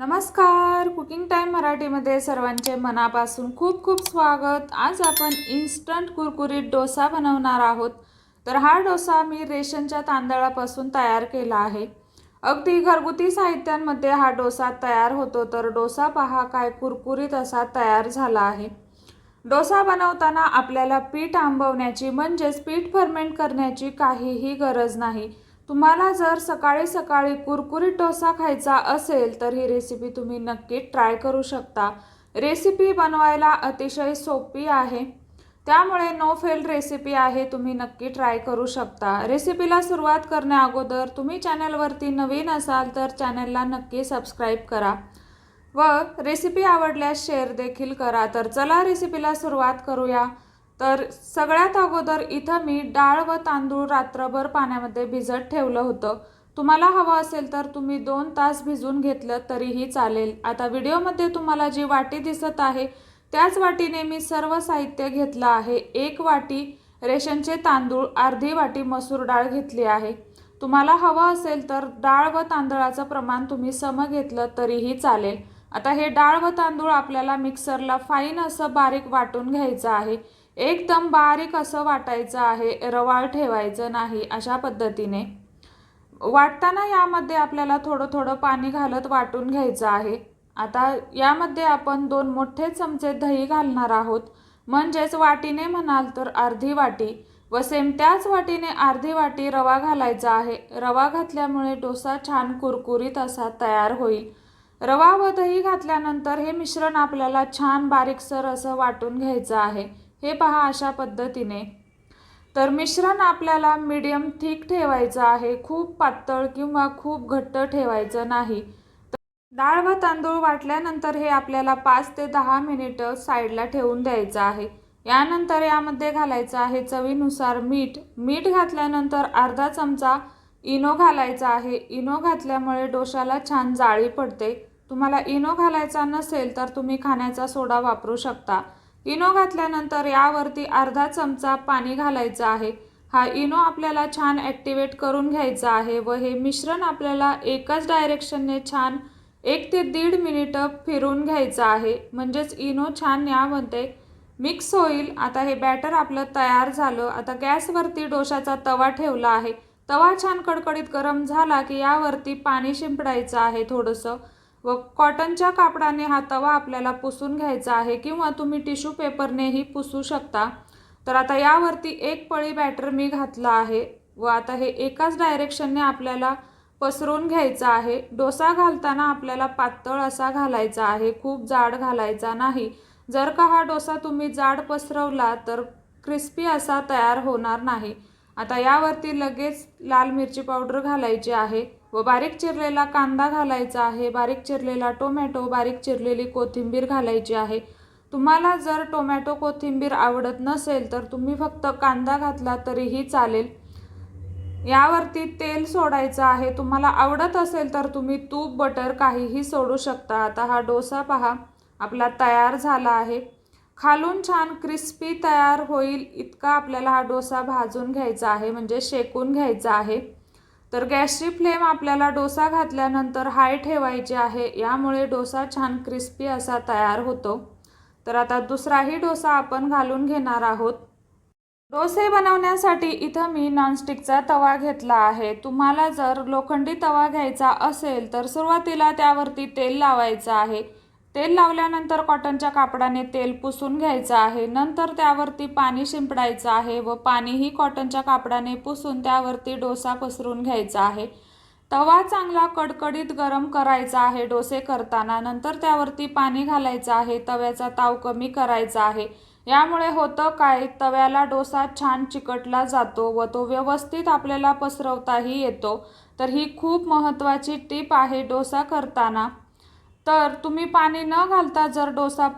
नमस्कार. Cooking time मराठीमध्ये सर्वांचे मनापासून खूप खूप स्वागत. आज आपण इन्स्टंट कुरकुरीत डोसा बनवणार आहोत. तर हा डोसा मी रेशनच्या तांदळापासून तयार केला आहे. अगदी घरगुती साहित्यांमध्ये हा डोसा तयार होतो. तर डोसा पहा काय कुरकुरीत असा तयार झाला आहे. डोसा बनवताना आपल्याला पीठ आंबवण्याची म्हणजेच पीठ फर्मेंट करण्याची काहीही गरज नाही. तुम्हाला जर सकाळी सकाळी कुरकुरीत डोसा खायचा असेल तर ही रेसिपी तुम्ही नक्की ट्राय करू शकता. रेसिपी बनवायला अतिशय सोपी आहे. त्यामुळे नो फेल रेसिपी आहे तुम्ही नक्की ट्राय करू शकता. रेसिपीला सुरुवात करण्या अगोदर तुम्ही चॅनलवरती नवीन असाल तर चॅनलला नक्की सबस्क्राईब करा. व रेसिपी आवडल्यास शेअर देखील करा. तर चला रेसिपीला सुरुवात करूया. तर सगळ्यात अगोदर इथं मी डाळ व तांदूळ रात्रभर पाण्यामध्ये भिजत ठेवलं होतं. तुम्हाला हवं असेल तर तुम्ही दोन तास भिजून घेतलं तरीही चालेल. आता व्हिडिओमध्ये तुम्हाला जी वाटी दिसत आहे त्याच वाटीने मी सर्व साहित्य घेतलं आहे. एक वाटी रेशनचे तांदूळ अर्धी वाटी मसूर डाळ घेतली आहे. तुम्हाला हवं असेल तर डाळ व तांदळाचं प्रमाण तुम्ही सम घेतलं तरीही चालेल. आता हे डाळ व तांदूळ आपल्याला मिक्सरला फाईन असं बारीक वाटून घ्यायचं आहे. एकदम बारीक असं वाटायचं आहे रवाळ ठेवायचं नाही अशा पद्धतीने. वाटताना यामध्ये आपल्याला थोडं थोडं पाणी घालत वाटून घ्यायचं आहे. आता यामध्ये आपण दोन मोठे चमचे दही घालणार आहोत. म्हणजेच वाटीने म्हणाल तर अर्धी वाटी व सेम त्याच वाटीने अर्धी वाटी रवा घालायचा आहे. रवा घातल्यामुळे डोसा छान कुरकुरीत असा तयार होईल. रवा व दही घातल्यानंतर हे मिश्रण आपल्याला छान बारीकसर असं वाटून घ्यायचं आहे. हे पहा अशा पद्धतीने. तर मिश्रण आपल्याला मीडियम थिक ठेवायचं आहे. खूप पातळ किंवा खूप घट्ट ठेवायचं नाही. डाळ व तांदूळ वाटल्यानंतर हे आपल्याला पाच ते दहा मिनिटं साईडला ठेवून द्यायचं आहे. यानंतर यामध्ये घालायचं आहे चवीनुसार मीठ. मीठ घातल्यानंतर अर्धा चमचा इनो घालायचा आहे. इनो घातल्यामुळे डोशाला छान जाळी पडते. तुम्हाला इनो घालायचा नसेल तर तुम्ही खाण्याचा सोडा वापरू शकता. इनो घातल्यानंतर यावरती अर्धा चमचा पाणी घालायचं आहे. हा इनो आपल्याला छान ॲक्टिवेट करून घ्यायचा आहे व हे मिश्रण आपल्याला एकाच डायरेक्शनने छान एक ते दीड मिनिटं फिरून घ्यायचं आहे. म्हणजेच इनो छान यामध्ये मिक्स होईल. आता हे बॅटर आपलं तयार झालं. आता गॅसवरती डोशाचा तवा ठेवला आहे. तवा छान कडकडीत गरम झाला की यावरती पाणी शिंपडायचं आहे थोडंसं. व कॉटनच्या कापडाने हा तवा आपल्याला पुसून घ्यायचा आहे किंवा तुम्ही टिश्यू पेपरनेही पुसू शकता. तर आता यावरती एक पळी बॅटर मी घातला आहे व आता हे एकाच डायरेक्शनने आपल्याला पसरून घ्यायचं आहे. डोसा घालताना आपल्याला पातळ असा घालायचा आहे खूप जाड घालायचा नाही. जर का हा डोसा तुम्ही जाड पसरवला तर क्रिस्पी असा तयार होणार नाही. आता यावरती लगेच लाल मिरची पावडर घालायची आहे. व बारीक चिरलेला कांदा घालायचा आहे. बारीक चिरलेला टोमॅटो बारीक चिरलेली कोथिंबीर घालायची आहे. तुम्हाला जर टोमॅटो कोथिंबीर आवडत नसेल तर तुम्ही फक्त कांदा घातला तरीही चालेल. यावरती तेल सोडायचं आहे. तुम्हाला आवडत असेल तर तुम्ही तूप बटर काहीही सोडू शकता. आता हा डोसा पहा. आपला तयार झाला आहे. खालून छान क्रिस्पी तयार होईल इतका आपल्याला हा डोसा भाजून घ्यायचा आहे म्हणजे शेकून घ्यायचा आहे. तर गॅसची फ्लेम आपल्याला डोसा घातल्यानंतर हाय ठेवायची आहे यामुळे डोसा छान क्रिस्पी असा तयार होतो. तर आता दुसराही डोसा आपण घालून घेणार आहोत. डोसे बनवण्यासाठी इथं मी नॉनस्टिकचा तवा घेतला आहे. तुम्हाला जर लोखंडी तवा घ्यायचा असेल तर सुरुवातीला त्यावरती तेल लावायचं आहे. तेल लावल्यानंतर कॉटनच्या कापडाने तेल पुसून घ्यायचं आहे. नंतर त्यावरती पाणी शिंपडायचं आहे व पाणीही कॉटनच्या कापडाने पुसून त्यावरती डोसा पसरून घ्यायचा आहे. तवा चांगला कडकडीत गरम करायचा आहे डोसे करताना. नंतर त्यावरती पाणी घालायचं आहे तव्याचा ताव कमी करायचा आहे. यामुळे होतं काय? तव्याला डोसा छान चिकटला जातो व तो व्यवस्थित आपल्याला पसरवताही येतो. तर ही खूप महत्त्वाची टीप आहे डोसा करताना. तर तुम्ही पाणी न घालता जर डोसा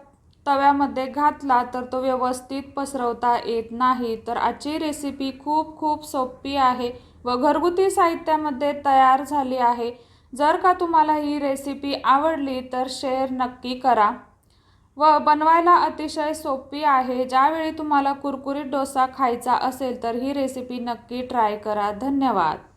तव्यामध्ये घातला तर तो व्यवस्थित पसरवता येत नाही. तर आजची रेसिपी खूप खूप सोपी आहे व घरगुती साहित्यामध्ये तयार झाली आहे. जर का तुम्हाला ही रेसिपी आवडली तर शेअर नक्की करा. व बनवायला अतिशय सोपी आहे. ज्यावेळी तुम्हाला कुरकुरीत डोसा खायचा असेल तर ही रेसिपी नक्की ट्राय करा. धन्यवाद.